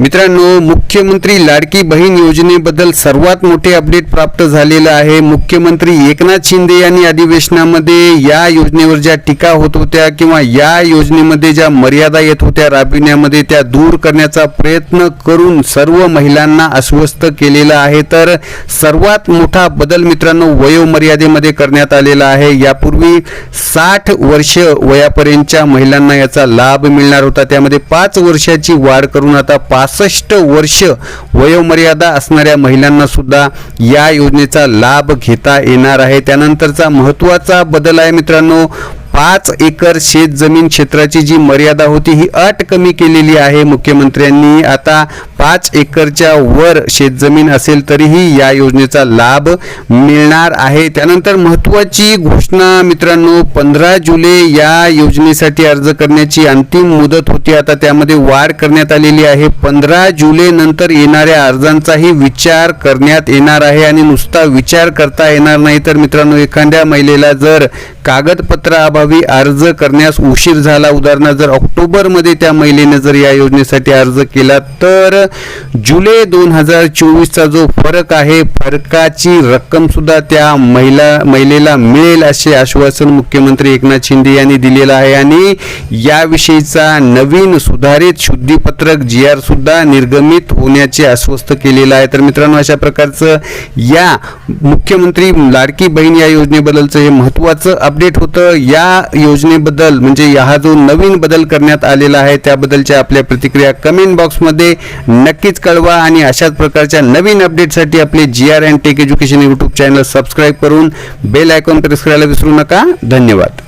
मित्रांनो मुख्यमंत्री लाडकी बहीण योजनेबद्दल सर्वात मोठे अपडेट प्राप्त झालेलं आहे. मुख्यमंत्री एकनाथ शिंदे यांनी अधिवेशनामध्ये या योजनेवर ज्या टीका होत होत्या किंवा या योजनेमध्ये ज्या मर्यादा येत होत्या राबविण्यामध्ये त्या दूर करण्याचा प्रयत्न करून सर्व महिलांना अस्वस्थ केलेला आहे. तर सर्वात मोठा बदल मित्रांनो वयोमर्यादेमध्ये करण्यात आलेला आहे. यापूर्वी साठ वर्ष वयापर्यंतच्या महिलांना याचा लाभ मिळणार होता. त्यामध्ये पाच वर्षाची वाढ करून आता पाच पासष्ट वर्ष वयोमर्यादा असणाऱ्या महिलांना सुद्धा या योजनेचा लाभ घेता येणार आहे. त्यानंतरचा महत्त्वाचा बदल आहे मित्रांनो पाच एकर शेत जमीन क्षेत्राची जी मर्यादा होती ही अट कमी केलेली आहे मुख्यमंत्र्यांनी. आता पाच एकरच्या वर शेतजमीन असेल तरीही या योजनेचा लाभ मिळणार आहे. त्यानंतर महत्त्वाची घोषणा मित्रांनो पंधरा जुलै या योजनेसाठी अर्ज करण्याची अंतिम मुदत होती. आता त्यामध्ये वाढ करण्यात आलेली आहे. पंधरा जुलै नंतर येणाऱ्या अर्जांचाही विचार करण्यात येणार आहे आणि नुसता विचार करता येणार नाही. तर मित्रांनो एखाद्या महिलेला जर कागदपत्राअभावी अर्ज करण्यास उशीर झाला उदाहरणार्थ जर ऑक्टोबरमध्ये त्या महिलेने जर या योजनेसाठी अर्ज केला तर जुलै दोन हजार चोवीसचा जो फरक आहे फरकाची रक्कमसुद्धा त्या महिला महिलेला मिळेल असे आश्वासन मुख्यमंत्री एकनाथ शिंदे यांनी दिलेलं आहे. आणि याविषयीचा नवीन सुधारित शुद्धीपत्रक जी आर सुद्धा निर्गमित होण्याचे आश्वस्त केलेलं आहे. तर मित्रांनो अशा प्रकारचं या मुख्यमंत्री लाडकी बहीण या योजनेबद्दलचं हे महत्त्वाचं अपडेट होतं. या योजनेबद्दल म्हणजे हा जो नवीन बदल करण्यात आलेला आहे त्याबद्दलच्या आपल्या प्रतिक्रिया कमेंट बॉक्समध्ये नक्कीच कळवा आणि अशाच प्रकारच्या नवीन अपडेटसाठी आपले G R and tech education YouTube channel subscribe करून बेल आयकॉन प्रेस करायला विसरू नका. धन्यवाद.